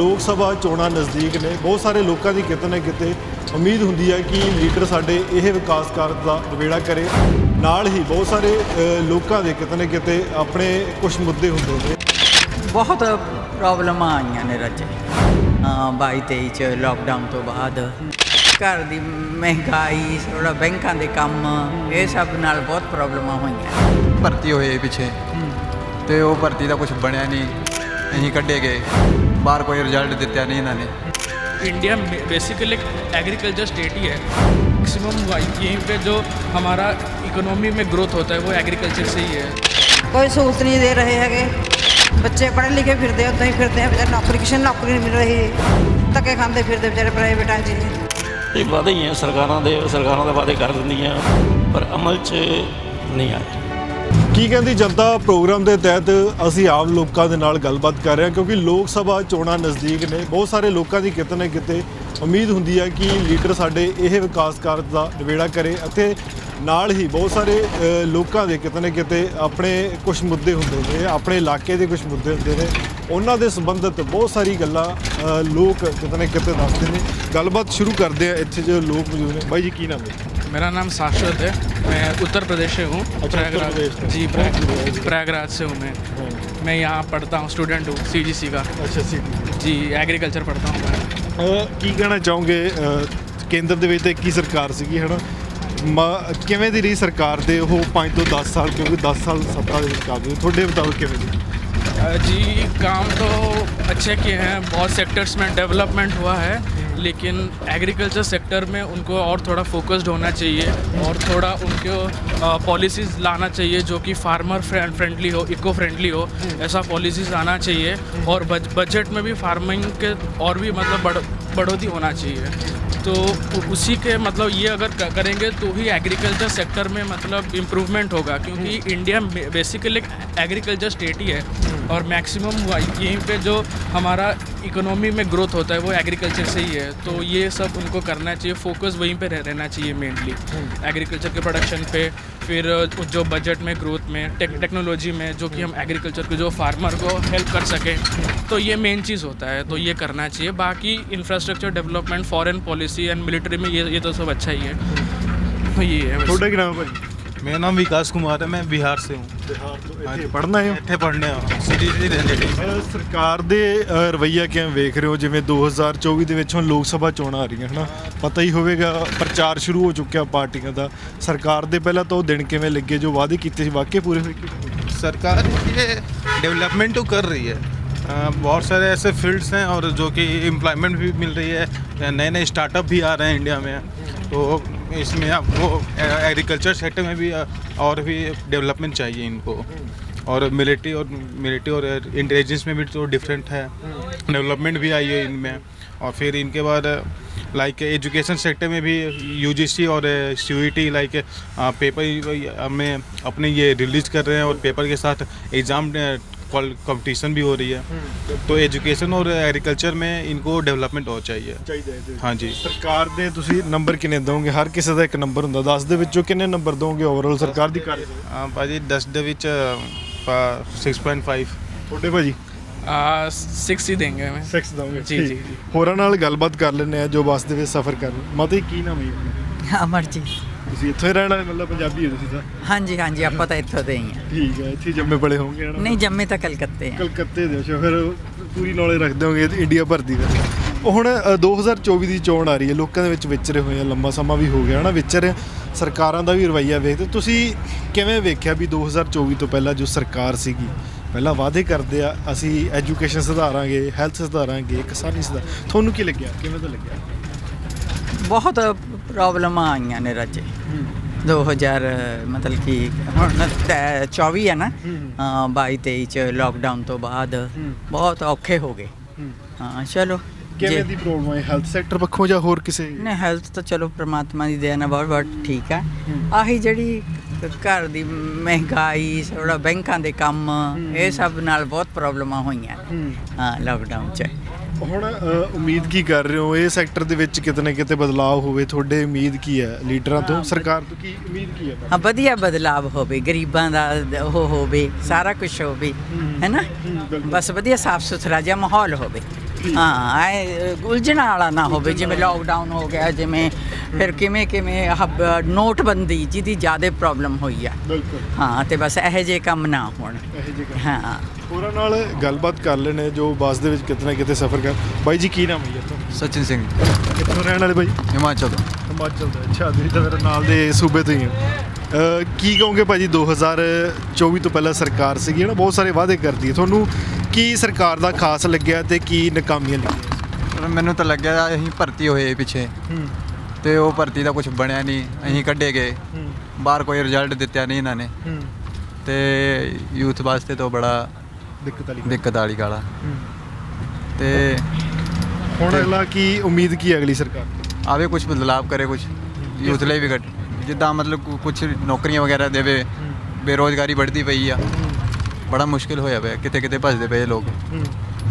ਲੋਕ ਸਭਾ ਚੋਣਾਂ ਨਜ਼ਦੀਕ ਨੇ ਬਹੁਤ ਸਾਰੇ ਲੋਕਾਂ ਦੀ ਕਿਤੇ ਨਾ ਕਿਤੇ ਉਮੀਦ ਹੁੰਦੀ ਹੈ ਕਿ ਲੀਡਰ ਸਾਡੇ ਇਹ ਵਿਕਾਸ ਕਾਰਜ ਦਾ ਨਿਬੇੜਾ ਕਰੇ। ਨਾਲ ਹੀ ਬਹੁਤ ਸਾਰੇ ਲੋਕਾਂ ਦੇ ਕਿਤੇ ਨਾ ਕਿਤੇ ਆਪਣੇ ਕੁਝ ਮੁੱਦੇ ਹੁੰਦੇ ਨੇ। ਬਹੁਤ ਪ੍ਰੋਬਲਮਾਂ ਆਈਆਂ ਨੇ ਰਾਜੇ। 22 23 ਚ ਲੋਕਡਾਊਨ ਤੋਂ ਬਾਅਦ ਘਰ ਦੀ ਮਹਿੰਗਾਈ ਥੋੜਾ ਬੈਂਕਾਂ ਦੇ ਕੰਮ ਇਹ ਸਭ ਨਾਲ ਬਹੁਤ ਪ੍ਰੋਬਲਮਾਂ ਹੋਈਆਂ। ਭਰਤੀ ਹੋਏ ਪਿੱਛੇ। ਤੇ ਉਹ ਭਰਤੀ ਦਾ ਕੁਝ ਬਣਿਆ ਨਹੀਂ। ਅਸੀਂ ਕੱਢੇ ਗਏ। ਬਾਹਰ ਕੋਈ ਰਿਜ਼ਲਟ ਦਿੱਤਾ ਨਹੀਂ ਇਹਨਾਂ ਨੇ इंडिया बेसिकली एग्रीकल्चर स्टेट ही है मैक्सिमम यहीं पे जो हमारा इकोनॉमी में ग्रोथ होता है वो एग्रीकल्चर से ही है ਕੋਈ ਸਹੂਲਤ ਨਹੀਂ ਦੇ ਰਹੇ ਹੈਗੇ ਬੱਚੇ ਪੜ੍ਹੇ ਲਿਖੇ ਫਿਰਦੇ ਉਦਾਂ ਹੀ ਫਿਰਦੇ ਆ ਵਿਚਾਰੇ ਨੌਕਰੀ ਕਿਸੇ ਨੂੰ ਨੌਕਰੀ ਨਹੀਂ ਮਿਲ ਰਹੀ ਧੱਕੇ ਖਾਂਦੇ ਫਿਰਦੇ ਵਿਚਾਰੇ ਪ੍ਰਾਈਵੇਟਾਂ 'ਚ ਹੀ। ਇਹ ਵਾਅਦੇ ਹੀ ਹੈ ਸਰਕਾਰਾਂ ਦੇ ਸਰਕਾਰਾਂ ਦੇ ਵਾਅਦੇ ਕਰ ਦਿੰਦੀਆਂ ਪਰ ਅਮਲ 'ਚ ਨਹੀਂ ਆਏ ਕੀ ਕਹਿੰਦੀ, ਜਨਤਾ ਪ੍ਰੋਗਰਾਮ ਦੇ ਤਹਿਤ ਅਸੀਂ ਆਮ ਲੋਕਾਂ ਦੇ ਨਾਲ ਗੱਲਬਾਤ ਕਰ ਰਹੇ ਹਾਂ, ਕਿਉਂਕਿ ਲੋਕ ਸਭਾ ਚੋਣਾਂ ਨਜ਼ਦੀਕ ਨੇ, ਬਹੁਤ ਸਾਰੇ ਲੋਕਾਂ ਦੀ ਕਿਤੇ ਨਾ ਕਿਤੇ ਉਮੀਦ ਹੁੰਦੀ ਹੈ ਕਿ ਲੀਡਰ ਸਾਡੇ ਇਹ ਵਿਕਾਸ ਕਾਰਜ ਦਾ ਨਿਬੇੜਾ ਕਰੇ ਅਤੇ ਨਾਲ ਹੀ ਬਹੁਤ ਸਾਰੇ ਲੋਕਾਂ ਦੇ ਕਿਤੇ ਨਾ ਕਿਤੇ ਆਪਣੇ ਕੁਝ ਮੁੱਦੇ ਹੁੰਦੇ ਨੇ, ਆਪਣੇ ਇਲਾਕੇ ਦੇ ਕੁਝ ਮੁੱਦੇ ਹੁੰਦੇ ਨੇ, ਉਹਨਾਂ ਦੇ ਸੰਬੰਧਿਤ ਬਹੁਤ ਸਾਰੀ ਗੱਲਾਂ ਲੋਕ ਕਿਤੇ ਨਾ ਕਿਤੇ ਦੱਸਦੇ ਨੇ। ਗੱਲਬਾਤ ਸ਼ੁਰੂ ਕਰਦੇ ਆ ਇੱਥੇ ਜੋ ਲੋਕ ਮੌਜੂਦ ਨੇ। ਬਾਈ ਜੀ, ਕੀ ਨਾਮ ਹੈ? मेरा नाम शाश्वत है मैं उत्तर प्रदेश से हूँ उत्तर प्रयागराज प्रदेश से। जी प्रयाग प्रयागराज से हूँ मैं मैं यहाँ पढ़ता हूँ स्टूडेंट हूँ सी का ਅੱਛਾ ਸਿਟੀ जी एग्रीकल्चर पढ़ता हूँ मैं ਅਹ ਕੀ ਕਹਿਣਾ ਚਾਹੋਗੇ ਅਹ ਕੇਂਦਰ ਦੇ ਵਿੱਚ ਤੇ ਕੀ ਸਰਕਾਰ ਸੀਗੀ ਹਨਾ ਮ- ਕਿਵੇਂ ਦੀ ਰਹੀ ਸਰਕਾਰ ਦੇ ਉਹ 5 ਤੋਂ 10 ਸਾਲ ਕਿਉਂਕਿ 10 ਸਾਲ ਸੱਤਾ ਦੇ ਵਿੱਚ ਕਾਬੂ ਹੋਏ। ਤੁਹਾਡੇ ਮੁਤਾਬਕ ਕਿਵੇਂ ਦੀ अ, जी काम तो अच्छे किए हैं बहुत सेक्टर्स में डेवलपमेंट हुआ है लेकिन एग्रीकल्चर सेक्टर में उनको और थोड़ा फोकस्ड होना चाहिए और थोड़ा उनको पॉलिसीज़ लाना चाहिए जो कि फार्मर फ्रेंडली हो इको फ्रेंडली हो ऐसा पॉलिसीज़ आना चाहिए और बजट में भी फ़ार्मिंग के और भी मतलब बढ़ बढ़ोतरी होना चाहिए। तो उसी के मतलब ये अगर करेंगे तो ही एग्रीकल्चर सेक्टर में मतलब इम्प्रूवमेंट होगा क्योंकि इंडिया बेसिकली एग्रीकल्चर स्टेट ही है। और मैक्सिमम यहीं पे जो हमारा इकोनॉमी में ग्रोथ होता है वो एग्रीकल्चर से ही है। तो ये सब उनको करना चाहिए। फोकस वहीं पे रह, रहना चाहिए मेनली एग्रीकल्चर के प्रोडक्शन पे फिर जो बजट में ग्रोथ में टेक, टेक्नोलॉजी में जो कि हम एग्रीकल्चर के जो फार्मर को हेल्प कर सकें तो ये मेन चीज़ होता है। तो ये करना चाहिए। बाकी infrastructure development foreign policy and military में ये ये तो सब अच्छा ही है। तो ये है। ਤੁਹਾਡਾ ਕੀ ਨਾਮ ਹੈ ਭਾਈ मेरा नाम विकास कुमार है मैं बिहार से हूँ ਬਿਹਾਰ ਤੋਂ ਇੱਥੇ ਪੜ੍ਹਨਾ ਹੈ ਇੱਥੇ ਪੜ੍ਹਨੇ ਆ ਸਿਟੀ ਦੇ ਰਹਿੰਦੇ ਨੇ ਅਹ ਸਰਕਾਰ ਦੇ ਅਹ ਰਵੱਈਆ ਕਿਵੇਂ ਵੇਖ ਰਹੇ ਹੋ ਜਿਵੇਂ 2024 ਦੇ ਵਿੱਚ ਹੁਣ ਲੋਕ ਸਭਾ ਚੋਣਾਂ ਆ ਰਹੀਆਂ ਹਨਾ ਪਤਾ ਹੀ ਹੋਵੇਗਾ ਪ੍ਰਚਾਰ ਸ਼ੁਰੂ ਹੋ ਚੁੱਕਿਆ ਪਾਰਟੀਆਂ ਦਾ ਸਰਕਾਰ ਦੇ ਪਹਿਲਾਂ ਤਾਂ ਉਹ ਦਿਨ ਕਿਵੇਂ ਲੱਗੇ ਜੋ ਵਾਅਦੇ ਕੀਤੇ ਸੀ ਵਾਕਈ ਪੂਰੇ ਹੋਏ ਕਿ ਨਹੀਂ? सरकार ये डेवलपमेंट तो कर रही है अ, बहुत सारे ऐसे फील्ड्स हैं और जो कि एम्प्लॉयमेंट भी मिल रही है नए नए स्टार्टअप भी आ रहे हैं इंडिया में तो इसमें आपको एग्रीकल्चर सेक्टर में भी और भी डेवलपमेंट चाहिए इनको। और मिलिट्री और मिलिट्री और इंटेलिजेंस में भी तो डिफरेंट है। डेवलपमेंट भी आई है इनमें। और फिर इनके बाद लाइक एजुकेशन सेक्टर में भी यूजीसी और सी लाइक पेपर हमें अपने ये रिलीज़ कर रहे हैं और पेपर के साथ एग्ज़ाम कंपटीशन भी हो रही है तो एजुकेशन और एग्रीकल्चर में इनको डेवलपमेंट हो चाहिए ਚਾਹੀਦਾ ਇਹਦੇ ਵਿੱਚ। हाँ जी ਸਰਕਾਰ ਦੇ ਤੁਸੀਂ ਨੰਬਰ ਕਿੰਨੇ ਦੋਗੇ ਹਰ ਕਿਸੇ ਦਾ ਇੱਕ ਨੰਬਰ ਹੁੰਦਾ 10 ਦੇ ਵਿੱਚੋਂ ਕਿੰਨੇ ਨੰਬਰ ਦੋਗੇ ਓਵਰਆਲ ਸਰਕਾਰ ਦੀ ਕਾਰਜ हाँ भाजी दस ਦੇ ਵਿੱਚ सिक्स पॉइंट फाइव ਤੁਹਾਡੇ ਭਾਜੀ सिक्स ही देंगे हमें 6 ਦੋਗੇ ਜੀ, ਠੀਕ। ਜੀ, ਜੀ। ਹੋਰਾਂ ਨਾਲ ਗੱਲਬਾਤ ਕਰ ਲੈਂਦੇ ਆ ਜੋ ਬੱਸ ਦੇ ਵਿੱਚ ਸਫ਼ਰ ਕਰਨ ਮਤੇ ਕੀ ਨਾਮ ਹੈ ਜੀ ਆਪਣਾ? ਅਮਰਜੀਤ ਤੁਸੀਂ ਇੱਥੇ ਰਹਿਣ ਵਾਲੇ ਮਤਲਬ ਪੰਜਾਬੀ ਹੋ ਤੁਸੀਂ ਤਾਂ? ਹਾਂਜੀ ਹਾਂਜੀ ਆਪਾਂ ਤਾਂ ਇੱਥੋਂ ਦੇ ਹੀ ਹਾਂ। ਠੀਕ ਹੈ ਇੱਥੇ ਜੰਮੇ ਪਲੇ ਹੋਣਗੇ ਹਨਾ? ਨਹੀਂ ਜੰਮੇ ਤਾਂ ਕਲਕੱਤੇ ਆ ਕਲਕੱਤੇ ਦੇ ਹੋ ਫਿਰ ਪੂਰੀ ਨੌਲੇਜ ਰੱਖਦੇ ਹੋਗੇ ਇੰਡੀਆ ਭਰਦੀ ਦਾ ਉਹ ਹੁਣ ਅ, 2024 ਦੀ ਚੋਣ ਆ ਰਹੀ ਹੈ ਲੋਕਾਂ ਦੇ ਵਿੱਚ ਵਿਚਰੇ ਹੋਏ ਆ ਲੰਮਾ ਸਮਾਂ ਵੀ ਹੋ ਗਿਆ ਹਨਾ? ਵਿਚਰ ਸਰਕਾਰਾਂ ਦਾ ਵੀ ਰਵੱਈਆ ਵੇਖਦੇ। ਤੁਸੀਂ ਕਿਵੇਂ ਵੇਖਿਆ ਵੀ 2024 ਤੋਂ ਪਹਿਲਾਂ ਜੋ ਸਰਕਾਰ ਸੀਗੀ ਪਹਿਲਾਂ ਵਾਅਦੇ ਕਰਦੇ ਆ ਅਸੀਂ ਐਜੂਕੇਸ਼ਨ ਸੁਧਾਰਾਂਗੇ ਹੈਲਥ ਸੁਧਾਰਾਂਗੇ ਕਿਸਾਨੀ ਸੁਧਾਰ ਤੁਹਾਨੂੰ ਕੀ ਲੱਗਿਆ? ਕਿਵੇਂ ਦਾ ਲੱਗਿਆ? ਬਹੁਤ ਪ੍ਰੋਬਲਮਾਂ ਆਈਆਂ ਨੇ ਰਾਜੇ 2000 ਮਤਲਬ ਕਿ ਹੁਣ ਤਾਂ 24 ਹੈ ਨਾ ਹਾਂ 22 23 ਚ ਲੋਕਡਾਊਨ ਤੋਂ ਬਾਅਦ ਬਹੁਤ ਔਖੇ ਹੋ ਗਏ। ਹਾਂ ਚਲੋ ਕਿਵੇਂ ਜੇ- ਦੀ ਪ੍ਰੋਬਲਮ ਹੈ ਹੈਲਥ ਸੈਕਟਰ ਪੱਖੋਂ ਜਾਂ ਹੋਰ ਕਿਸੇ? ਨੇ ਹੈਲਥ ਤਾਂ ਚਲੋ ਪ੍ਰਮਾਤਮਾ ਦੀ ਦੇਣ ਹੈ ਬਹੁਤ ਬਹੁਤ ਠੀਕ ਹੈ। ਆਹੀ ਜਿਹੜੀ ਘਰ ਦੀ ਮਹਿੰਗਾਈ ਥੋੜਾ ਬੈਂਕਾਂ ਦੇ ਕੰਮ ਇਹ ਸਭ ਨਾਲ ਬਹੁਤ ਪ੍ਰੋਬਲਮਾਂ ਹੋਈਆਂ। ਹਾਂ। ਲੋਕਡਾਊਨ ਚ। ਹੁਣ ਅ, ਉਮੀਦ ਕੀ ਕਰ ਰਹੇ ਹੋ? ਇਹ ਸੈਕਟਰ ਦੇ ਵਿੱਚ ਕਿਤੇ ਨਾ ਕਿਤੇ ਬਦਲਾਅ ਹੋਵੇ ਤੁਹਾਡੇ ਉਮੀਦ ਕੀ ਹੈ ਲੀਡਰਾਂ ਤੋਂ? ਸਰਕਾਰ ਤੋਂ ਕੀ ਉਮੀਦ ਕੀ ਹੈ ਹਾਂ ਵਧੀਆ ਬਦਲਾਵ ਹੋਵੇ ਗਰੀਬਾਂ ਦਾ ਉਹ ਹੋਵੇ ਸਾਰਾ ਕੁਝ ਹੋਵੇ ਹੈ ਨਾ ਬਿਲਕੁਲ। ਬਸ ਵਧੀਆ ਸਾਫ਼ ਸੁਥਰਾ ਜਿਹਾ ਮਾਹੌਲ ਹੋਵੇ। ਹਾਂ ਐ ਉਲਝਣ ਵਾਲਾ ਨਾ ਹੋਵੇ ਜਿਵੇਂ ਲੋਕਡਾਊਨ ਹੋ ਗਿਆ ਜਿਵੇਂ ਫਿਰ ਕਿਵੇਂ ਕਿਵੇਂ ਆਹ ਬ- ਨੋਟਬੰਦੀ ਜਿਹਦੀ ਜ਼ਿਆਦਾ ਪ੍ਰੋਬਲਮ ਹੋਈ ਆ। ਬਿਲਕੁਲ। ਹਾਂ ਤੇ ਬਸ ਇਹੋ ਜਿਹੇ ਕੰਮ ਨਾ ਹੋਣ। ਇਹੋ ਜਿਹੇ ਕੰਮ। ਹਾਂ। ਹੋਰਾਂ ਨਾਲ ਗੱਲਬਾਤ ਕਰ ਲੈਣੇ ਜੋ ਬੱਸ ਦੇ ਵਿੱਚ ਕਿਤੇ ਨਾ ਕਿਤੇ ਸਫ਼ਰ ਕਰ ਬਾਈ ਜੀ ਕੀ ਨਾਮ ਹੈ ਜੀ ਤੁਹਾਡਾ ਸਚਿਨ ਸਿੰਘ। ਕਿੱਥੋਂ ਰਹਿਣ ਵਾਲੇ ਬਾਈ? ਹਿਮਾਚਲ ਤੋਂ। ਹਿਮਾਚਲ ਦਾ ਅੱਛਾ ਤੁਸੀਂ ਤਾਂ ਮੇਰੇ ਨਾਲ ਦੇ ਸੂਬੇ ਤੋਂ ਹੀ ਹੋ। ਕੀ ਕਹੋਗੇ ਭਾਜੀ 2024 ਤੋਂ ਪਹਿਲਾਂ ਸਰਕਾਰ ਸੀਗੀ ਨਾ? ਬਹੁਤ ਸਾਰੇ ਵਾਅਦੇ ਕਰਦੀ ਹੈ। ਤੁਹਾਨੂੰ ਕੀ ਸਰਕਾਰ ਦਾ ਖਾਸ ਲੱਗਿਆ ਤੇ ਕੀ ਨਾਕਾਮੀਆਂ ਲੱਗੀਆਂ? ਮੈਨੂੰ ਤਾਂ ਲੱਗਿਆ ਅਸੀਂ ਭਰਤੀ ਹੋਏ ਪਿੱਛੇ। ਤੇ ਉਹ ਭਰਤੀ ਦਾ ਕੁਝ ਬਣਿਆ ਨਹੀਂ। ਅਸੀਂ ਕੱਢੇ ਗਏ। ਬਾਹਰ ਕੋਈ ਰਿਜ਼ਲਟ ਦਿੱਤਾ ਨਹੀਂ ਇਹਨਾਂ ਨੇ। ਤੇ ਯੂਥ ਵਾਸਤੇ ਤਾਂ ਬੜਾ ਦਿੱਕਤ ਵਾਲੀ ਦਿੱਕਤ ਵਾਲੀ ਗਾਲਾ ਹੂੰ। ਤੇ ਹੁਣ ਅਗਲਾ ਕੀ ਉਮੀਦ ਕੀ ਹੈ ਅਗਲੀ ਸਰਕਾਰ ਤੋਂ? ਆਵੇ ਕੁਝ ਬਦਲਾਵ ਕਰੇ ਕੁਝ ਯੂਥ ਲਈ ਵੀ ਘੱਟ। ਜਿੱਦਾਂ ਮਤਲਬ ਕੁਝ ਨੌਕਰੀਆਂ ਵਗੈਰਾ ਦੇਵੇ ਬੇਰੋਜ਼ਗਾਰੀ ਵੱਧਦੀ ਪਈ ਆ। ਬੜਾ ਮੁਸ਼ਕਿਲ ਹੋਇਆ ਪਿਆ ਕਿਤੇ ਕਿਤੇ ਭੱਜਦੇ ਪਏ ਲੋਕ।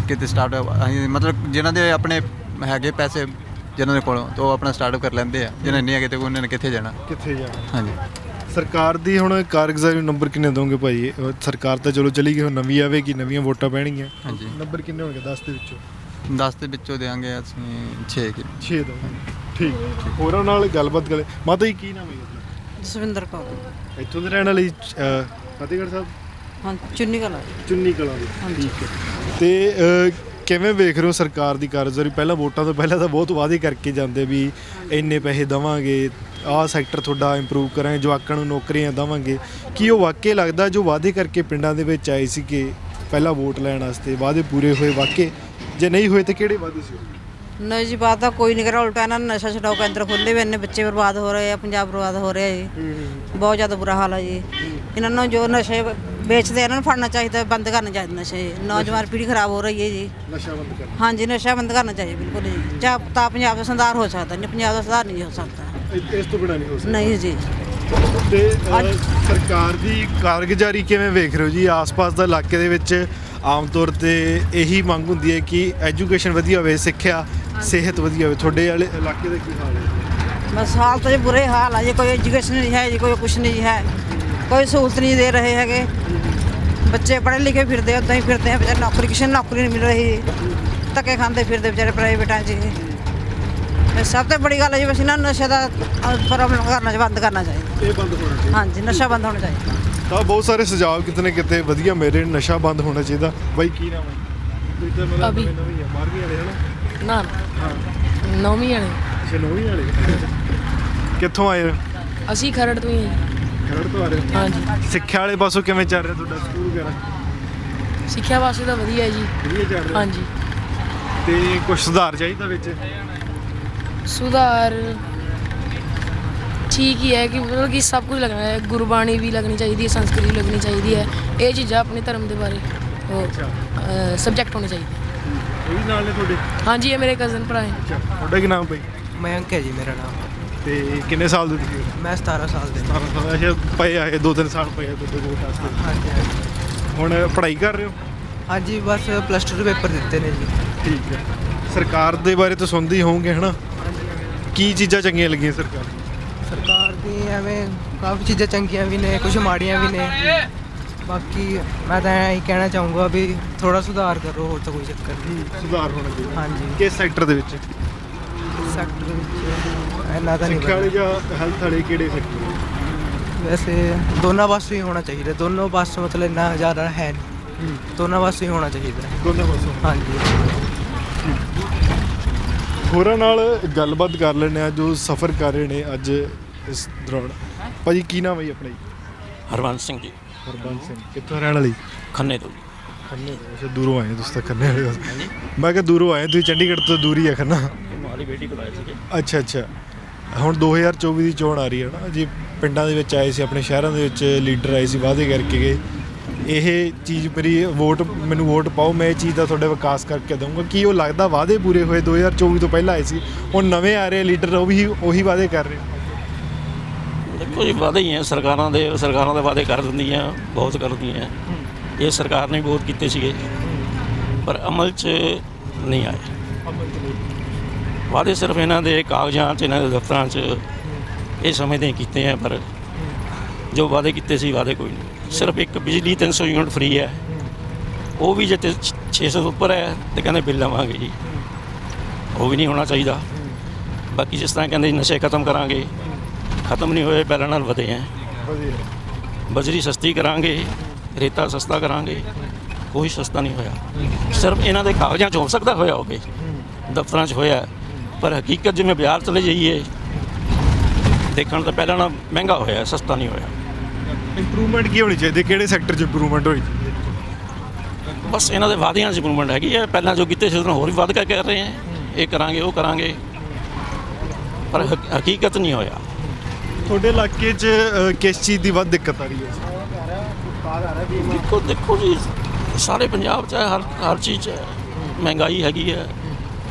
ਕਿਤੇ ਸਟਾਰਟਅਪ ਅਸੀਂ ਮਤਲਬ ਜਿਨ੍ਹਾਂ ਦੇ ਆਪਣੇ ਹੈਗੇ ਪੈਸੇ ਜਿਨ੍ਹਾਂ ਦੇ ਕੋਲੋਂ ਤਾਂ ਉਹ ਆਪਣਾ ਸਟਾਰਟਅਪ ਕਰ ਲੈਂਦੇ ਆ। ਜਿਹਨਾਂ ਨਹੀਂ ਹੈਗੇ ਤੇ ਉਹਨਾਂ ਨੇ ਕਿੱਥੇ ਜਾਣਾ? ਕਿੱਥੇ ਜਾਣਾ? ਹਾਂਜੀ। ਸਰਕਾਰ ਦੀ ਹੁਣ ਕਾਰਗੁਜ਼ਾਰੀ ਨੰਬਰ ਕਿੰਨੇ ਦੋਗੇ ਭਾਈ? ਅਹ ਸਰਕਾਰ ਤਾਂ ਚਲੋ ਚਲੀ ਗਈ ਹੁਣ ਨਵੀਂ ਆਵੇਗੀ ਨਵੀਆਂ ਵੋਟਾਂ ਪੈਣਗੀਆਂ। ਹਾਂਜੀ। ਨੰਬਰ ਕਿੰਨੇ ਹੋਣਗੇ 10 ਦੇ ਵਿੱਚੋਂ? 10 ਦੇ ਵਿੱਚੋਂ ਦੇਾਂਗੇ ਅਸੀਂ 6 ਕਿ। 6 ਦੋਗੇ ਠੀਕ। ਹੋਰਾਂ ਨਾਲ ਗੱਲਬਾਤ ਕਰੇ। ਮਾਤਾ ਜੀ ਕੀ ਨਾਮ ਹੈ ਜੀ ਆਪਣਾ? ਜਸਵਿੰਦਰ ਕੌਰ। ਇੱਥੋਂ ਦੇ ਰਹਿਣ ਵਾਲੇ ਜੀ, ਅਹ, ਫਤਿਹਗੜ੍ਹ ਸਾਹਿਬ? ਹਾਂ ਚੁੰਨੀ ਕਲਾ ਚੁੰਨੀ ਕਲਾਂ ਦੇ ਠੀਕ ਹੈ। ਤੇ ਅਹ, ਕਿਵੇਂ ਵੇਖ ਰਹੇ ਹੋ ਸਰਕਾਰ ਦੀ ਕਾਰਜਕਾਰੀ ਪਹਿਲਾਂ ਵੋਟਾਂ ਤੋਂ ਪਹਿਲਾਂ ਤਾਂ ਬਹੁਤ ਵਾਅਦੇ ਕਰਕੇ ਜਾਂਦੇ ਵੀ ਇੰਨੇ ਪੈਸੇ ਦਵਾਂਗੇ ਆਹ ਸੈਕਟਰ ਤੁਹਾਡਾ ਇੰਪਰੂਵ ਕਰਾਂਗੇ ਜਵਾਕਾਂ ਨੂੰ ਨੌਕਰੀਆਂ ਦਵਾਂਗੇ। ਕੀ ਉਹ ਵਾਕਈ ਲੱਗਦਾ ਜੋ ਵਾਅਦੇ ਕਰਕੇ ਪਿੰਡਾਂ ਦੇ ਵਿੱਚ ਆਏ ਸੀ ਕਿ ਪਹਿਲਾਂ ਵੋਟ ਲੈਣ ਵਾਸਤੇ ਵਾਅਦੇ ਪੂਰੇ ਹੋਏ ਵਾਕਈ? ਜੇ ਨਹੀਂ ਹੋਏ ਤਾਂ ਕਿਹੜੇ ਵਾਅਦੇ ਸੀ? ਉਹ? ਨਹੀਂ ਜੀ ਬਾਤ ਤਾਂ ਕੋਈ ਨਹੀਂ ਕਰਾ ਉਲਟਾ ਇਹਨਾਂ ਨੇ ਨਸ਼ਾ ਛਡਾਓ ਕੇਂਦਰ ਖੋਲੇ ਹੋਏ ਨੇ ਬੱਚੇ ਬਰਬਾਦ ਹੋ ਰਹੇ ਆ ਪੰਜਾਬ ਬਰਬਾਦ ਹੋ ਰਿਹਾ ਜੀ। ਬਹੁਤ ਜ਼ਿਆਦਾ ਬੁਰਾ ਹਾਲ ਹੈ ਜੀ। ਇਹਨਾਂ ਨੂੰ ਜੋ ਨਸ਼ੇ ਵੇਚਦੇ ਆ, ਇਹਨਾਂ ਨੂੰ ਫੜਨਾ ਚਾਹੀਦਾ ਬੰਦ ਕਰਨਾ ਚਾਹੀਦਾ ਨਸ਼ੇ। ਨੌਜਵਾਨ ਪੀੜ੍ਹੀ ਖਰਾਬ ਹੋ ਰਹੀ ਹੈ ਜੀ। ਨਸ਼ਾ ਬੰਦ ਕਰ ਹਾਂਜੀ ਨਸ਼ਾ ਬੰਦ ਕਰਨਾ ਚਾਹੀਦਾ ਬਿਲਕੁਲ ਜੀ। ਜਾਂ ਤਾਂ ਪੰਜਾਬ ਦਾ ਸੁਧਾਰ ਹੋ ਸਕਦਾ ਨਹੀਂ ਪੰਜਾਬ ਦਾ ਸੁਧਾਰ ਨਹੀਂ ਹੋ ਸਕਦਾ। ਇਸ- ਤੋਂ ਬਿਨਾਂ ਨਹੀਂ ਹੋ ਸਕਦਾ। ਨਹੀਂ ਜੀ। ਤੇ ਅਹ, ਸਰਕਾਰ ਦੀ ਕਾਰਗੁਜ਼ਾਰੀ ਕਿਵੇਂ ਵੇਖ ਰਹੇ ਹੋ ਜੀ? ਆਸ-ਪਾਸ ਦਾ ਇਲਾਕੇ ਦੇ ਵਿੱਚ ਆਮ ਤੌਰ ਤੇ ਇਹੀ ਮੰਗ ਹੁੰਦੀ ਹੈ ਕਿ ਐਜੂਕੇਸ਼ਨ ਵਧੀਆ ਹੋਵੇ ਸਿੱਖਿਆ ਸਿਹਤ ਵਧੀਆ ਹੋਵੇ। ਤੁਹਾਡੇ ਵਾਲੇ ਇਲਾਕੇ ਦਾ ਕੀ ਹਾਲ ਹੈ? ਬਸ ਹਾਲ ਤਾਂ ਜੀ ਬੁਰੇ ਹਾਲ ਹੈ ਜੀ। ਕੋਈ ਐਜੂਕੇਸ਼ਨ ਨਹੀਂ ਹੈ ਜੀ ਕੋਈ ਕੁਛ ਨਹੀਂ ਹੈ। ਕੋਈ ਸਹੂਲਤ ਨਹੀਂ ਦੇ ਰਹੇ ਹੈਗੇ। ਬੱਚੇ ਪੜ੍ਹੇ ਲਿਖੇ ਫਿਰਦੇ ਉਦਾਂ ਹੀ ਫਿਰਦੇ ਆ। ਵਿਚਾਰੇ ਨੌਕਰੀ ਕਿਸੇ ਨੂੰ ਨੌਕਰੀ ਨਹੀਂ ਮਿਲ ਰਹੀ। ਧੱਕੇ ਖਾਂਦੇ ਫਿਰਦੇ ਵਿਚਾਰੇ ਪ੍ਰਾਈਵੇਟਾਂ 'ਚ ਜੀ। ਸਭ ਤੋਂ ਬੜੀ ਗੱਲ ਹੈ ਜੀ ਬਸ ਇਹਨਾਂ ਨੂੰ ਨਸ਼ੇ ਦਾ ਪ੍ਰੋਬਲਮ ਕਰਨਾ ਬੰਦ ਕਰਨਾ ਚਾਹੀਦਾ। ਇਹ ਬੰਦ ਹੋਣਾ ਚਾਹੀਦਾ। ਹਾਂਜੀ ਨਸ਼ਾ ਬੰਦ ਹੋਣਾ ਚਾਹੀਦਾ। ਤਾਂ ਬਹੁਤ ਸਾਰੇ ਸੁਝਾਅ ਕਿਤੇ ਨਾ ਕਿਤੇ ਵਧੀਆ ਮੇਰੇ ਨਸ਼ਾ ਬੰਦ ਹੋਣਾ ਚਾਹੀਦਾ। ਬਾਈ ਕੀ ਨਾਮ ਹੈ? ਤਾਂ ਮਤਲਬ ਅਭੀ। ਨਵੇਂ ਆ 12ਵੀਂ ਵਾਲੇ ਹਨਾ? ਨਾ ਨੌਵੀਂ ਵਾਲੇ। ਅੱਛਾ ਨੌਵੀਂ ਵਾਲੇ। ਕਿੱਥੋਂ ਆਏ ਹੋ? ਅਸੀਂ ਖਰੜ ਤੋਂ ਹੀ ਹਾਂ। ਖਰੜ ਤੋਂ ਆ ਰਹੇ ਹੋ? ਹਾਂਜੀ। ਸਿੱਖਿਆ ਵਾਲੇ ਪਾਸੋਂ ਕਿਵੇਂ ਚੱਲ ਰਿਹਾ ਤੁਹਾਡਾ ਸਕੂਲ ਵਗੈਰਾ? ਸਿੱਖਿਆ ਵਾਸਤੇ ਤਾਂ ਵਧੀਆ ਹੈ ਜੀ। ਵਧੀਆ ਚੱਲ ਰਿਹਾ। ਹਾਂਜੀ। ਤੇ ਕੁਝ ਸੁਧਾਰ ਚਾਹੀਦਾ ਵਿੱਚ? ਸੁਧਾਰ ਠੀਕ ਹੀ ਹੈ ਕਿ ਮਤਲਬ ਕਿ ਸਭ ਕੁਝ ਲੱਗਣਾ ਹੈ ਗੁਰਬਾਣੀ ਵੀ ਲੱਗਣੀ ਚਾਹੀਦੀ ਹੈ ਸੰਸਕ੍ਰਿਤ ਵੀ ਲੱਗਣੀ ਚਾਹੀਦੀ ਹੈ ਇਹ ਚੀਜ਼ਾਂ ਆਪਣੇ ਧਰਮ ਦੇ ਬਾਰੇ ਉਹ ਸਬਜੈਕਟ ਹੋਣੇ ਚਾਹੀਦੇ। ਉਹ ਵੀ ਨਾਲ ਨੇ ਤੁਹਾਡੇ? ਹਾਂਜੀ ਇਹ ਮੇਰੇ ਕਜ਼ਨ ਭਰਾ ਹੈ। ਅੱਛਾ ਤੁਹਾਡਾ ਕੀ ਨਾਮ ਬਈ ਮਯੰਕ ਹੈ ਜੀ ਮੇਰਾ ਨਾਮ। ਤੇ ਕਿੰਨੇ ਸਾਲ ਦੇ ਤੁਸੀਂ ਮੈਂ 17 ਸਾਲ ਦੇ 17 ਸਾਲ ਅੱਛਾ ਪਏ ਆਏ ਦੋ ਤਿੰਨ ਸਾਲ ਪਏ ਆ ਤੁਹਾਡੇ ਕੋਲ ਹਾਂਜੀ ਹਾਂਜੀ। ਹੁਣ ਪੜ੍ਹਾਈ ਕਰ ਰਹੇ ਹੋ? ਹਾਂਜੀ ਬਸ ਪਲੱਸ 2 ਦੇ ਪੇਪਰ ਦਿੱਤੇ ਨੇ ਜੀ। ਠੀਕ ਹੈ। ਸਰਕਾਰ ਦੇ ਬਾਰੇ ਤਾਂ ਸੁਣਦੇ ਹੀ ਹੋਵੋਗੇ ਹਨਾ? ਕੀ ਚੀਜ਼ਾਂ ਚੰਗੀਆਂ ਲੱਗੀਆਂ ਸਰਕਾਰ ਨੂੰ? ਸਰਕਾਰ ਦੀ ਐਵੇਂ ਕਾਫੀ ਚੀਜ਼ਾਂ ਚੰਗੀਆਂ ਵੀ ਨੇ ਕੁਝ ਮਾੜੀਆਂ ਵੀ ਨੇ। ਬਾਕੀ ਮੈਂ ਤਾਂ ਇਹ ਕਹਿਣਾ ਚਾਹੂੰਗਾ ਵੀ ਥੋੜਾ ਸੁਧਾਰ ਕਰੋ ਹੋਰ ਤਾਂ ਕੋਈ ਚੱਕਰ ਨਹੀਂ। ਸੁਧਾਰ ਹੋਣਾ ਚਾਹੀਦਾ। ਹਾਂਜੀ। ਕਿਸ ਸੈਕਟਰ ਦੇ ਵਿੱਚ? ਸੈਕਟਰ ਵਿੱਚ ਇੰਨਾ ਤਾਂ ਨਹੀਂ ਸਿੱਖਿਆ ਵਾਲੇ ਪਤਾ। ਜਾਂ ਹੈਲਥ ਵਾਲੇ ਕਿਹੜੇ ਸੈਕਟਰ ਵੈਸੇ ਦੋਨਾਂ ਪਾਸੋਂ ਹੀ ਹੋਣਾ ਚਾਹੀਦਾ। ਦੋਨੋਂ ਪਾਸੋਂ ਮਤਲਬ ਇੰਨਾ ਜ਼ਿਆਦਾ ਹੈ ਨਹੀਂ। ਦੋਨਾਂ ਪਾਸੋਂ ਹੀ ਹੋਣਾ ਚਾਹੀਦਾ। ਦੋਨਾਂ ਪਾਸੋਂ? ਹਾਂਜੀ। ਹੋਰਾਂ ਨਾਲ ਗੱਲਬਾਤ ਕਰ ਲੈਣੇ ਆ ਜੋ ਸਫ਼ਰ ਕਰ ਰਹੇ ਨੇ ਅੱਜ ਇਸ ਦੌਰਾਨ। ਭਾਜੀ ਕੀ ਨਾਮ ਹੈ ਜੀ ਆਪਣਾ ਜੀ? ਹਰਵੰਸ ਸਿੰਘ ਜੀ। ਹਰਬੰਸ ਸਿੰਘ ਕਿੱਥੋਂ ਰਹਿਣ ਵਾਲੀ ਖੰਨੇ ਤੋਂ ਜੀ। ਖੰਨੇ ਤੋਂ ਅੱਛਾ ਦੂਰੋਂ ਆਏ ਤੁਸੀਂ ਤਾਂ ਖੰਨੇ ਵਾਲੇ। ਮੈਂ ਕਿਹਾ ਦੂਰੋਂ ਆਏ ਤੁਸੀਂ ਚੰਡੀਗੜ੍ਹ ਤੋਂ ਦੂਰ ਹੀ ਆ ਖੰਨਾ? ਮਾਲੀ ਬੇਟੀ ਕੋਲ ਆਏ ਸੀਗੇ। ਅੱਛਾ ਅੱਛਾ। ਹੁਣ 2024 ਦੀ ਚੋਣ ਆ ਰਹੀ ਹੈ ਨਾ ਜੀ ਪਿੰਡਾਂ ਦੇ ਵਿੱਚ ਆਏ ਸੀ ਆਪਣੇ ਸ਼ਹਿਰਾਂ ਦੇ ਵਿੱਚ ਲੀਡਰ ਆਏ ਸੀ ਵਾਅਦੇ ਕਰਕੇ ਗਏ। ਇਹ ਚੀਜ਼ ਮੇਰੀ ਵੋਟ ਮੈਨੂੰ ਵੋਟ ਪਾਓ ਮੈਂ ਇਹ ਚੀਜ਼ ਦਾ ਤੁਹਾਡੇ ਵਿਕਾਸ ਕਰਕੇ ਦਊਂਗਾ। ਕੀ ਉਹ ਲੱਗਦਾ ਵਾਅਦੇ ਪੂਰੇ ਹੋਏ 2024 ਤੋਂ ਪਹਿਲਾਂ ਆਏ ਸੀ ਹੁਣ ਨਵੇਂ ਆ ਰਹੇ ਲੀਡਰ ਉਹ ਵੀ ਉਹੀ ਵਾਅਦੇ ਕਰ ਰਹੇ ਦੇਖੋ ਜੀ ਵਾਅਦੇ ਹੀ ਹੈ ਸਰਕਾਰਾਂ ਦੇ ਸਰਕਾਰਾਂ ਦੇ ਵਾਅਦੇ ਕਰ ਦਿੰਦੀਆਂ ਬਹੁਤ ਕਰਦੀਆਂ ਇਹ ਸਰਕਾਰ ਨੇ ਬਹੁਤ ਕੀਤੇ ਸੀਗੇ ਪਰ ਅਮਲ 'ਚ ਨਹੀਂ ਆਏ। ਵਾਅਦੇ ਸਿਰਫ ਇਹਨਾਂ ਦੇ ਕਾਗਜ਼ਾਂ 'ਚ ਇਹਨਾਂ ਦੇ ਦਫ਼ਤਰਾਂ 'ਚ ਇਹ ਸਮਝਦੇ ਕੀਤੇ ਆ ਪਰ ਜੋ ਵਾਅਦੇ ਕੀਤੇ ਸੀ ਵਾਅਦੇ ਕੋਈ ਨਹੀਂ। ਸਿਰਫ ਇੱਕ ਬਿਜਲੀ 300 ਯੂਨਿਟ ਫ੍ਰੀ ਹੈ। ਉਹ ਵੀ ਜੇ ਤੇ 600 ਤੋਂ ਉੱਪਰ ਹੈ ਤੇ ਕਹਿੰਦੇ ਬਿੱਲ ਲਵਾਂਗੇ ਜੀ। ਉਹ ਵੀ ਨਹੀਂ ਹੋਣਾ ਚਾਹੀਦਾ। ਬਾਕੀ ਜਿਸ ਤਰ੍ਹਾਂ ਕਹਿੰਦੇ ਨਸ਼ੇ ਖਤਮ ਕਰਾਂਗੇ ਖਤਮ ਨਹੀਂ ਹੋਏ ਪਹਿਲਾਂ ਨਾਲ ਵਧੇ ਹੈ। ਬਜਰੀ ਸਸਤੀ ਕਰਾਂਗੇ ਰੇਤਾ ਸਸਤਾ ਕਰਾਂਗੇ ਕੋਈ ਸਸਤਾ ਨਹੀਂ ਹੋਇਆ। ਸਿਰਫ ਇਹਨਾਂ ਦੇ ਕਾਗਜ਼ਾਂ 'ਚ ਹੋ ਸਕਦਾ ਹੋਇਆ ਹੋਵੇ। ਦਫ਼ਤਰਾਂ 'ਚ ਹੋਇਆ। ਪਰ ਹਕੀਕਤ ਜਿਵੇਂ ਬਾਜ਼ਾਰ ਚਲੇ ਜਾਈਏ ਦੇਖਣ ਤਾਂ ਪਹਿਲਾਂ ਨਾਲ ਮਹਿੰਗਾ ਹੋਇਆ ਸਸਤਾ ਨਹੀਂ ਹੋਇਆ। ਇੰਪਰੂਵਮੈਂਟ ਕੀ ਹੋਣੀ ਚਾਹੀਦੀ? ਕਿਹੜੇ ਸੈਕਟਰ 'ਚ ਇੰਪਰੂਵਮੈਂਟ ਹੋਈ ਬਸ ਇਹਨਾਂ ਦੇ ਵਾਅਦਿਆਂ 'ਚ ਇੰਪਰੂਵਮੈਂਟ ਹੈਗੀ ਹੈ। ਪਹਿਲਾਂ ਜੋ ਕੀਤੇ ਸੀ ਉਹਨੂੰ ਹੋਰ ਵੀ ਵੱਧ ਕੇ ਕਰ ਰਹੇ ਹੈ। ਇਹ ਕਰਾਂਗੇ ਉਹ ਕਰਾਂਗੇ। ਪਰ ਹਕ- ਹਕੀਕਤ ਨਹੀਂ ਹੋਇਆ। ਤੁਹਾਡੇ ਇਲਾਕੇ 'ਚ ਅ, ਕਿਸ ਚੀਜ਼ ਦੀ ਵੱਧ ਦਿੱਕਤ ਆ ਰਹੀ ਹੈ? ਦੇਖੋ ਦੇਖੋ ਜੀ ਸਾਰੇ ਪੰਜਾਬ 'ਚ ਹੈ, ਹਰ ਹਰ ਚੀਜ਼ 'ਚ ਹੈ। ਮਹਿੰਗਾਈ ਹੈਗੀ ਹੈ।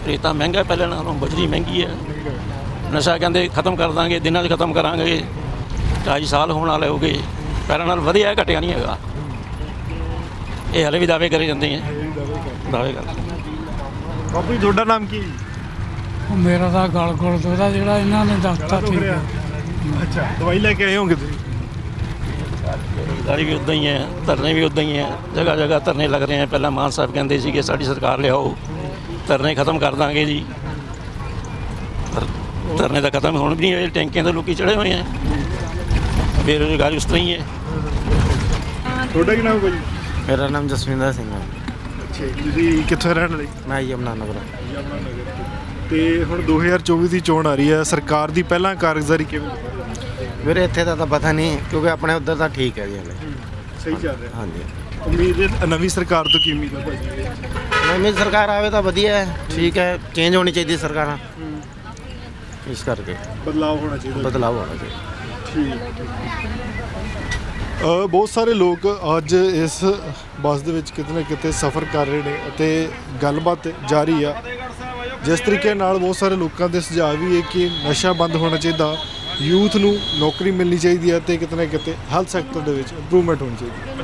ਰੇਤਾ ਮਹਿੰਗਾ ਹੈ ਪਹਿਲਾਂ ਨਾਲੋਂ ਬਜਰੀ ਮਹਿੰਗੀ ਹੈ। ਨਸ਼ਾ ਕਹਿੰਦੇ ਖਤਮ ਕਰ ਦਾਂਗੇ ਦਿਨਾਂ 'ਚ ਖਤਮ ਕਰਾਂਗੇ। ਢਾਈ ਸਾਲ ਹੋਣ ਵਾਲੇ ਹੋ ਗਏ। ਪਹਿਲਾਂ ਨਾਲ ਵਧੀਆ ਘਟਿਆ ਨਹੀਂ ਹੈਗਾ। ਇਹ ਹਲੇ ਵੀ ਦਾਅਵੇ ਕਰੇ ਜਾਂਦੇ ਹੈ। ਦਾਅਵੇ ਕਰਦੇ ਬਾਪੂ ਜੀ ਤੁਹਾਡਾ ਨਾਮ ਕੀ ਹੈ ਮੇਰਾ ਤਾਂ ਗਲ ਗੁਲ ਉਹਦਾ ਜਿਹੜਾ ਇਹਨਾਂ ਨੇ ਦੱਸਤਾ ਠੀਕ ਹੈ। ਅੱਛਾ ਦਵਾਈ ਲੈ ਕੇ ਆਏ ਹੋਗੇ ਤੁਸੀਂ? ਗਾੜੀ ਵੀ ਉਦਾਂ ਹੀ ਹੈ ਧਰਨੇ ਵੀ ਉਦਾਂ ਹੀ ਹੈ। ਜਗ੍ਹਾ ਜਗ੍ਹਾ ਧਰਨੇ ਲੱਗ ਰਹੇ ਹੈ। ਪਹਿਲਾਂ ਮਾਨ ਸਾਹਿਬ ਕਹਿੰਦੇ ਸੀ ਕਿ ਸਾਡੀ ਸਰਕਾਰ ਲਿਆਓ। ਧਰਨੇ ਖਤਮ ਕਰ ਦਾਂਗੇ ਜੀ। ਪਰ ਧਰਨੇ ਤਾਂ ਖਤਮ ਹੋਣ ਵੀ ਨਹੀਂ ਹੋਏ ਟੈਂਕੀਆਂ ਤੇ ਲੋਕੀ ਚੜੇ ਹੋਏ ਹੈ। ਬੇਰੁਜ਼ਗਾਰੀ ਉਸ ਤਰ੍ਹਾਂ ਹੀ ਹੈ। ਤੁਹਾਡਾ ਕੀ ਨਾਮ ਹੈ ਜੀ ਮੇਰਾ ਨਾਮ ਜਸਵਿੰਦਰ ਸਿੰਘ ਹੈ। ਅੱਛਾ ਜੀ, ਤੁਸੀਂ ਕਿੱਥੋਂ ਰਹਿਣ ਵਾਲੇ? ਮੈਂ ਯਮਨਾ ਨਗਰ। ਤੇ ਹੁਣ 2024 ਦੀ ਚੋਣ ਆ ਰਹੀ ਹੈ ਸਰਕਾਰ ਦੀ ਪਹਿਲਾਂ ਕਾਰਗੁਜ਼ਾਰੀ ਕਿਵੇਂ? ਵੀਰੇ ਇੱਥੇ ਦਾ ਤਾਂ ਪਤਾ ਨਹੀਂ ਕਿਉਂਕਿ ਆਪਣੇ ਉੱਧਰ ਤਾਂ ਠੀਕ ਹੈ ਜੀ ਹਲੇ। ਸਹੀ ਚੱਲ ਰਿਹਾ। ਹਾਂਜੀ। ਉਮੀਦ ਹੈ ਨਵੀਂ ਸਰਕਾਰ ਤੋਂ ਕੀ ਉਮੀਦ ਹੈ ਭਾਜੀ? ਨਵੀਂ ਸਰਕਾਰ ਆਵੇ ਤਾਂ ਵਧੀਆ ਹੈ ਠੀਕ ਹੈ ਚੇਂਜ ਹੋਣੀ ਚਾਹੀਦੀ ਸਰਕਾਰਾਂ। ਇਸ ਕਰਕੇ। ਬਦਲਾਅ ਹੋਣਾ ਚਾਹੀਦਾ। ਬਦਲਾਅ ਹੋਣਾ ਚਾਹੀਦਾ। ਠੀਕ ਬਹੁਤ ਸਾਰੇ ਲੋਕ ਅੱਜ ਇਸ ਬੱਸ ਦੇ ਵਿੱਚ ਕਿਤੇ ਨਾ ਕਿਤੇ ਸਫ਼ਰ ਕਰ ਰਹੇ ਨੇ ਅਤੇ ਗੱਲਬਾਤ ਜਾਰੀ ਆ। ਜਿਸ ਤਰੀਕੇ ਨਾਲ ਬਹੁਤ ਸਾਰੇ ਲੋਕਾਂ ਦੇ ਸੁਝਾਅ ਵੀ ਹੈ ਕਿ ਨਸ਼ਾ ਬੰਦ ਹੋਣਾ ਚਾਹੀਦਾ, ਯੂਥ ਨੂੰ ਨੌਕਰੀ ਮਿਲਣੀ ਚਾਹੀਦੀ ਹੈ ਤੇ ਕਿਤੇ ਨਾ ਕਿਤੇ ਹੈਲਥ ਸੈਕਟਰ ਦੇ ਵਿੱਚ ਇੰਪਰੂਵਮੈਂਟ ਹੋਣੀ ਚਾਹੀਦੀ ਹੈ।